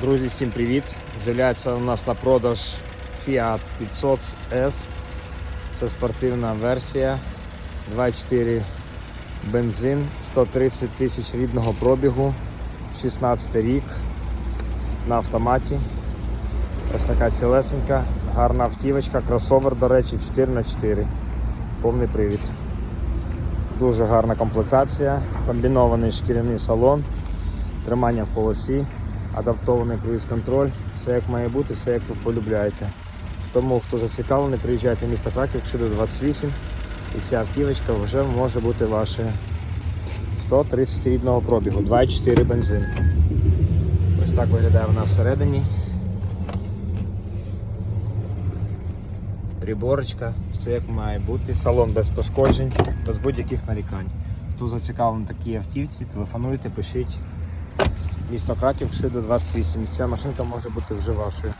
Друзі, всім привіт! З'являється у нас на продаж Fiat 500 S. Це спортивна версія. 2.4 бензин, 130 тисяч рідного пробігу, 16 рік на автоматі. Ось така цілесенька, гарна автівочка, кросовер, до речі, 4х4. Повний привід. Дуже гарна комплектація, комбінований шкіряний салон, тримання в полосі, адаптований круїз-контроль, все як має бути, все як ви полюбляєте. Тому хто зацікавлений, приїжджайте в місто Краків, Шиду 28 і ця автівочка вже може бути вашою. 130 рідного пробігу, 2,4 бензин. Ось так виглядає вона всередині. Приборочка, все як має бути. Салон без пошкоджень, без будь-яких нарікань. Хто зацікавлений такій автівці, телефонуйте, пишіть. Місто Краків, шида 2080. Ця машинка може бути вже вашою.